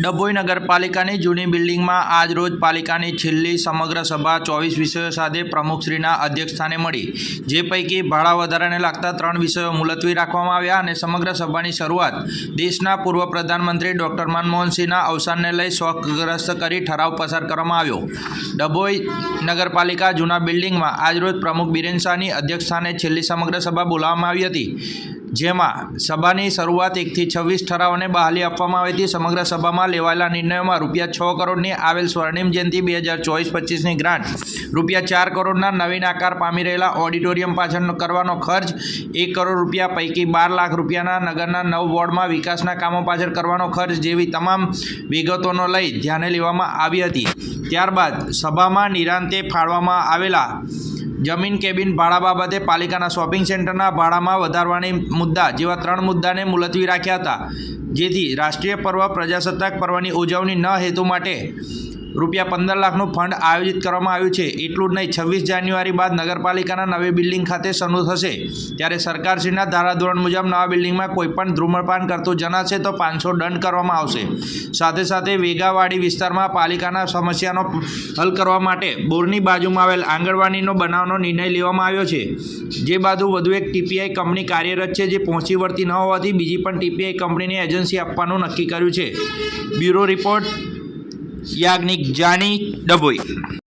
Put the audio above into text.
ડભોઈ નગરપાલિકાની જૂની બિલ્ડિંગમાં આજ રોજ પાલિકાની છેલ્લી સમગ્ર સભા ચોવીસ વિષયો સાથે પ્રમુખશ્રીના અધ્યક્ષસ્થાને મળી. જે પૈકી ભાડા વધારાને લાગતા ત્રણ વિષયો મુલતવી રાખવામાં આવ્યા અને સમગ્ર સભાની શરૂઆત દેશના પૂર્વ પ્રધાનમંત્રી ડૉક્ટર મનમોહનસિંહના અવસાનને લઈ શોકગ્રસ્ત કરી ઠરાવ પસાર કરવામાં આવ્યો. ડભોઈ નગરપાલિકા જૂના બિલ્ડિંગમાં આજરોજ પ્રમુખ બિરેન શાહની અધ્યક્ષસ્થાને છેલ્લી સમગ્ર સભા બોલાવવામાં આવી હતી. જેમાં સભાની શરૂઆત એકથી છવ્વીસ ઠરાવને બહાલી આપવામાં આવી હતી. સમગ્ર સભામાં લેવાયેલા નિર્ણયોમાં રૂપિયા છ કરોડની આવેલ સ્વર્ણિમ જયંતિ બે હજાર ચોવીસ પચીસની ગ્રાન્ટ, રૂપિયા ચાર કરોડના નવીન આકાર પામી રહેલા ઓડિટોરિયમ પાછળનો કરવાનો ખર્ચ, એક કરોડ રૂપિયા પૈકી બાર લાખ રૂપિયાના નગરના નવ વોર્ડમાં વિકાસના કામો પાછળ કરવાનો ખર્ચ જેવી તમામ વિગતોનો લઈ ધ્યાને લેવામાં આવી હતી. ત્યારબાદ સભામાં નિરાંતે ફાળવામાં આવેલા જમીન, કેબિન, ભાડા બાબતે પાલિકાના શોપિંગ સેન્ટરના ભાડામાં વધારવાની મુદ્દા જેવા ત્રણ મુદ્દાને મુલતવી રાખ્યા હતા. જેથી રાષ્ટ્રીય પર્વ પ્રજાસત્તાક પર્વની ઉજવણી ન હેતુ માટે રૂપિયા પંદર લાખનું ફંડ આયોજિત કરવામાં આવ્યું છે. એટલું જ નહીં, છવ્વીસ જાન્યુઆરી બાદ નગરપાલિકાના નવી બિલ્ડિંગ ખાતે શરૂ થશે. ત્યારે સરકારશ્રીના ધારાધોરણ મુજબ નવા બિલ્ડિંગમાં કોઈપણ ધૂમ્રપાન કરતું જણાશે તો પાંચસો દંડ કરવામાં આવશે. સાથે સાથે વેગાવાડી વિસ્તારમાં પાલિકાના સમસ્યાનો હલ કરવા માટે બોરની બાજુમાં આવેલ આંગણવાડીનો બનાવનો નિર્ણય લેવામાં આવ્યો છે. જે બાજુ વધુ એક ટીપીઆઈ કંપની કાર્યરત છે, જે પહોંચી વળતી ન હોવાથી બીજી પણ ટીપીઆઈ કંપનીની એજન્સી આપવાનું નક્કી કર્યું છે. Bureau report Yagnik Jani Dabhoi.